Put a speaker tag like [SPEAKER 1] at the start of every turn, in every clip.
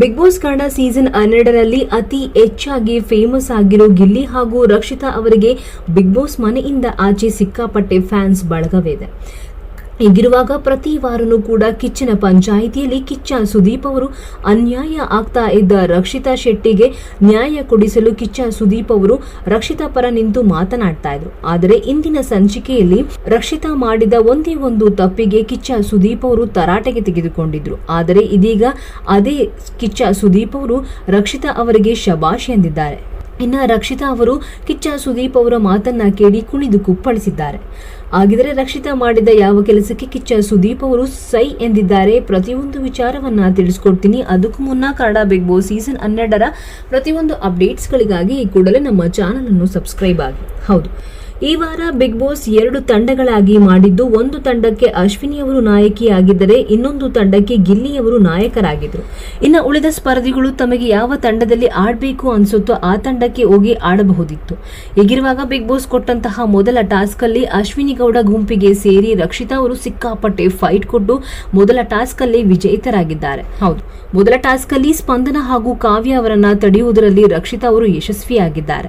[SPEAKER 1] Big boss Kannada season ಹನ್ನೆರಡರಲ್ಲಿ ಅತಿ ಹೆಚ್ಚಾಗಿ ಫೇಮಸ್ ಆಗಿರೋ ಗಿಲ್ಲಿ ಹಾಗೂ ರಕ್ಷಿತಾ ಅವರಿಗೆ ಬಿಗ್ ಬಾಸ್ ಮನೆಯಿಂದ ಆಚೆ ಸಿಕ್ಕಾಪಟ್ಟೆ ಫ್ಯಾನ್ಸ್ ಬಳಗವಿದೆ. ಹೀಗಿರುವಾಗ ಪ್ರತಿ ವಾರನೂ ಕೂಡ ಕಿಚ್ಚಿನ ಪಂಚಾಯಿತಿಯಲ್ಲಿ ಕಿಚ್ಚ ಸುದೀಪ್ ಅವರು ಅನ್ಯಾಯ ಆಗ್ತಾ ಇದ್ದ ರಕ್ಷಿತಾ ಶೆಟ್ಟಿಗೆ ನ್ಯಾಯ ಕೊಡಿಸಲು ಕಿಚ್ಚ ಸುದೀಪ್ ಅವರು ರಕ್ಷಿತಾ ಪರ ನಿಂತು ಮಾತನಾಡ್ತಾ ಇದ್ರು. ಆದರೆ ಇಂದಿನ ಸಂಚಿಕೆಯಲ್ಲಿ ರಕ್ಷಿತಾ ಮಾಡಿದ ಒಂದೇ ಒಂದು ತಪ್ಪಿಗೆ ಕಿಚ್ಚ ಸುದೀಪ್ ಅವರು ತರಾಟೆಗೆ ತೆಗೆದುಕೊಂಡಿದ್ರು. ಆದರೆ ಇದೀಗ ಅದೇ ಕಿಚ್ಚ ಸುದೀಪ್ ಅವರು ರಕ್ಷಿತಾ ಅವರಿಗೆ ಶಬಾಷ್ ಎಂದಿದ್ದಾರೆ. ಇನ್ನ ರಕ್ಷಿತಾ ಅವರು ಕಿಚ್ಚ ಸುದೀಪ್ ಅವರ ಮಾತನ್ನ ಕೇಳಿ ಕುಣಿದು ಕುಪ್ಪಳಿಸಿದ್ದಾರೆ. ಹಾಗಿದ್ರೆ ರಕ್ಷಿತಾ ಮಾಡಿದ ಯಾವ ಕೆಲಸಕ್ಕೆ ಕಿಚ್ಚ ಸುದೀಪ್ ಅವರು ಸೈ ಎಂದಿದ್ದಾರೆ ಪ್ರತಿಯೊಂದು ವಿಚಾರವನ್ನ ತಿಳಿಸ್ಕೊಡ್ತೀನಿ. ಅದಕ್ಕೂ ಮುನ್ನ ಕನ್ನಡ ಬಿಗ್ ಬಾಸ್ ಸೀಸನ್ ಹನ್ನೆರಡರ ಪ್ರತಿಯೊಂದು ಅಪ್ಡೇಟ್ಸ್ಗಳಿಗಾಗಿ ಈ ಕೂಡಲೇ ನಮ್ಮ ಚಾನಲ್ ಅನ್ನು ಸಬ್ಸ್ಕ್ರೈಬ್ ಆಗಿ. ಹೌದು. ಈ ವಾರ ಬಿಗ್ ಬಾಸ್ ಎರಡು ತಂಡಗಳಾಗಿ ಮಾಡಿದ್ದು, ಒಂದು ತಂಡಕ್ಕೆ ಅಶ್ವಿನಿ ಅವರು ನಾಯಕಿಯಾಗಿದ್ದರೆ, ಇನ್ನೊಂದು ತಂಡಕ್ಕೆ ಗಿಲ್ಲಿಯವರು ನಾಯಕರಾಗಿದ್ರು ಇನ್ನು ಉಳಿದ ಸ್ಪರ್ಧಿಗಳು ತಮಗೆ ಯಾವ ತಂಡದಲ್ಲಿ ಆಡಬೇಕು ಅನಿಸುತ್ತೋ ಆ ತಂಡಕ್ಕೆ ಹೋಗಿ ಆಡಬಹುದಿತ್ತು. ಹೀಗಿರುವಾಗ ಬಿಗ್ ಬಾಸ್ ಕೊಟ್ಟಂತಹ ಮೊದಲ ಟಾಸ್ಕ್ ಅಲ್ಲಿ ಅಶ್ವಿನಿ ಗೌಡ ಗುಂಪಿಗೆ ಸೇರಿ ರಕ್ಷಿತಾ ಅವರು ಸಿಕ್ಕಾಪಟ್ಟೆ ಫೈಟ್ ಕೊಟ್ಟು ಮೊದಲ ಟಾಸ್ಕ್ ಅಲ್ಲಿ ವಿಜೇತರಾಗಿದ್ದಾರೆ. ಹೌದು, ಮೊದಲ ಟಾಸ್ಕ್ ಅಲ್ಲಿ ಸ್ಪಂದನ ಹಾಗೂ ಕಾವ್ಯ ಅವರನ್ನ ತಡೆಯುವುದರಲ್ಲಿ ರಕ್ಷಿತಾ ಅವರು ಯಶಸ್ವಿಯಾಗಿದ್ದಾರೆ.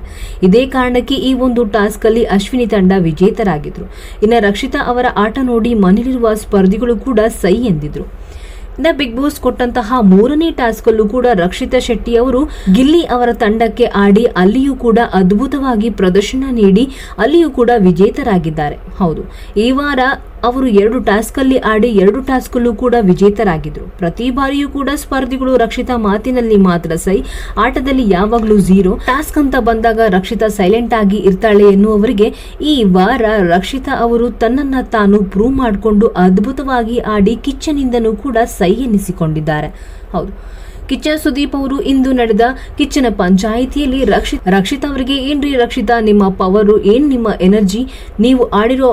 [SPEAKER 1] ಇದೇ ಕಾರಣಕ್ಕೆ ಈ ಒಂದು ಟಾಸ್ಕ್ ಅಲ್ಲಿ ಅಶ್ವಿನಿ ತಂಡ ವಿಜೇತರಾಗಿದ್ರು. ಇನ್ನು ರಕ್ಷಿತಾ ಅವರ ಆಟ ನೋಡಿ ಮನೆಯಲ್ಲಿರುವ ಸ್ಪರ್ಧಿಗಳು ಕೂಡ ಸೈ ಎಂದಿದ್ರು. ಇನ್ನ ಬಿಗ್ ಬಾಸ್ ಕೊಟ್ಟಂತಹ ಮೂರನೇ ಟಾಸ್ಕ್ ಅಲ್ಲೂ ಕೂಡ ರಕ್ಷಿತಾ ಶೆಟ್ಟಿ ಅವರು ಗಿಲ್ಲಿ ಅವರ ತಂಡಕ್ಕೆ ಆಡಿ ಅಲ್ಲಿಯೂ ಕೂಡ ಅದ್ಭುತವಾಗಿ ಪ್ರದರ್ಶನ ನೀಡಿ ಅಲ್ಲಿಯೂ ಕೂಡ ವಿಜೇತರಾಗಿದ್ದಾರೆ. ಹೌದು. ಈ ವಾರ ಅವರು ಎರಡು ಟಾಸ್ಕ್ ಅಲ್ಲಿ ಆಡಿ ಎರಡು ಟಾಸ್ಕ್ ಅಲ್ಲೂ ಕೂಡ ವಿಜೇತರಾಗಿದ್ರು. ಪ್ರತಿ ಬಾರಿಯೂ ಕೂಡ ಸ್ಪರ್ಧಿಗಳು ರಕ್ಷಿತಾ ಮಾತಿನಲ್ಲಿ ಮಾತ್ರ ಸೈ, ಆಟದಲ್ಲಿ ಯಾವಾಗಲೂ ಝೀರೋ. ಟಾಸ್ಕ್ ಅಂತ ಬಂದಾಗ ರಕ್ಷಿತಾ ಸೈಲೆಂಟ್ ಆಗಿ ಇರ್ತಾಳೆ ಎನ್ನುವವರಿಗೆ ಈ ವಾರ ರಕ್ಷಿತಾ ಅವರು ತನ್ನನ್ನ ತಾನು ಪ್ರೂವ್ ಮಾಡಿಕೊಂಡು ಅದ್ಭುತವಾಗಿ ಆಡಿ ಕಿಚ್ಚನಿಂದನೂ ಕೂಡ ಸೈ ಎನ್ನಿಸಿಕೊಂಡಿದ್ದಾರೆ ಹೌದು. ಕಿಚ್ಚ ಸುದೀಪ್ ಅವರು ಇಂದು ನಡೆದ ಕಿಚ್ಚನ ಪಂಚಾಯಿತಿಯಲ್ಲಿ ರಕ್ಷಿತ್ ರಕ್ಷಿತಾ ಅವರಿಗೆ ಏನ್ರಿ ರಕ್ಷಿತಾ, ನಿಮ್ಮ ಪವರು, ಏನ್ ನಿಮ್ಮ ಎನರ್ಜಿ? ನೀವು ಆಡಿರೋ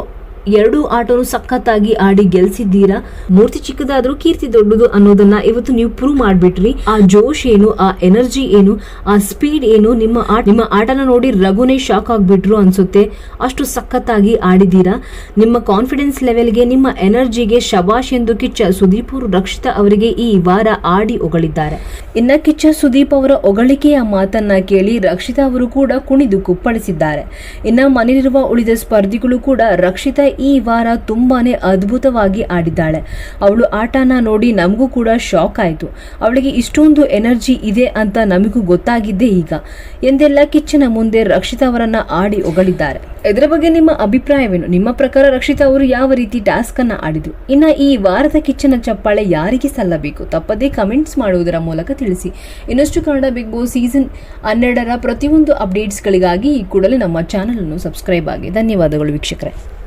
[SPEAKER 1] ಎರಡು ಆಟನು ಸಖತ್ತಾಗಿ ಆಡಿ ಗೆಲ್ಸಿದ್ದೀರಾ? ಮೂರ್ತಿ ಚಿಕ್ಕದಾದ್ರೂ ಕೀರ್ತಿ ದೊಡ್ಡದು ಅನ್ನೋದನ್ನ ಇವತ್ತು ನೀವು ಪ್ರೂವ್ ಮಾಡ್ಬಿಟ್ರಿ. ಆ ಜೋಶ್ ಏನು, ಆ ಎನರ್ಜಿ ಏನು, ಆ ಸ್ಪೀಡ್ ಏನು, ನಿಮ್ಮ ಆಟ ನಿಮ್ಮ ಆಟನ ನೋಡಿ ರಘುನೇ ಶಾಕ್ ಆಗ್ಬಿಟ್ರು ಅನ್ಸುತ್ತೆ. ಅಷ್ಟು ಸಖತ್ತಾಗಿ ಆಡಿದ್ದೀರಾ? ನಿಮ್ಮ ಕಾನ್ಫಿಡೆನ್ಸ್ ಲೆವೆಲ್ಗೆ ನಿಮ್ಮ ಎನರ್ಜಿಗೆ ಶಬಾಷ್ ಎಂದು ಕಿಚ್ಚ ಸುದೀಪ್ ಅವರು ರಕ್ಷಿತಾ ಅವರಿಗೆ ಈ ವಾರ ಆಡಿ ಹೊಗಳಿದ್ದಾರೆ. ಇನ್ನ ಕಿಚ್ಚ ಸುದೀಪ್ ಅವರ ಹೊಗಳಿಕೆಯ ಮಾತನ್ನ ಕೇಳಿ ರಕ್ಷಿತಾ ಅವರು ಕೂಡ ಕುಣಿದು ಕುಪ್ಪಳಿಸಿದ್ದಾರೆ. ಇನ್ನ ಮನೆಯಲ್ಲಿರುವ ಉಳಿದ ಸ್ಪರ್ಧಿಗಳು ಕೂಡ ರಕ್ಷಿತಾ ಈ ವಾರ ತುಂಬಾನೇ ಅದ್ಭುತವಾಗಿ ಆಡಿದ್ದಾಳೆ. ಅವಳು ಆಟನ ನೋಡಿ ನಮಗೂ ಕೂಡ ಶಾಕ್ ಆಯಿತು. ಅವಳಿಗೆ ಇಷ್ಟೊಂದು ಎನರ್ಜಿ ಇದೆ ಅಂತ ನಮಗೂ ಗೊತ್ತಾಗಿದ್ದೆ ಈಗ. ಎಂದೆಲ್ಲ ಕಿಚ್ಚನ ಮುಂದೆ ರಕ್ಷಿತಾ ಅವರನ್ನ ಆಡಿ ಹೊಗಳಿದ್ದಾರೆ. ಇದರ ಬಗ್ಗೆ ನಿಮ್ಮ ಅಭಿಪ್ರಾಯವೇನು? ನಿಮ್ಮ ಪ್ರಕಾರ ರಕ್ಷಿತಾ ಅವರು ಯಾವ ರೀತಿ ಟಾಸ್ಕ್ ಅನ್ನ ಆಡಿದ್ರು? ಇನ್ನ ಈ ವಾರದ ಕಿಚ್ಚನ ಚಪ್ಪಾಳೆ ಯಾರಿಗೆ ಸಲ್ಲಬೇಕು? ತಪ್ಪದೇ ಕಮೆಂಟ್ಸ್ ಮಾಡುವುದರ ಮೂಲಕ ತಿಳಿಸಿ. ಇನ್ನಷ್ಟು ಕನ್ನಡ ಬಿಗ್ ಬಾಸ್ ಸೀಸನ್ ಹನ್ನೆರಡರ ಪ್ರತಿಯೊಂದು ಅಪ್ಡೇಟ್ಸ್ಗಳಿಗಾಗಿ ಈ ಕೂಡಲೇ ನಮ್ಮ ಚಾನಲ್ ಅನ್ನು ಸಬ್ಸ್ಕ್ರೈಬ್ ಆಗಿ. ಧನ್ಯವಾದಗಳು ವೀಕ್ಷಕರೇ.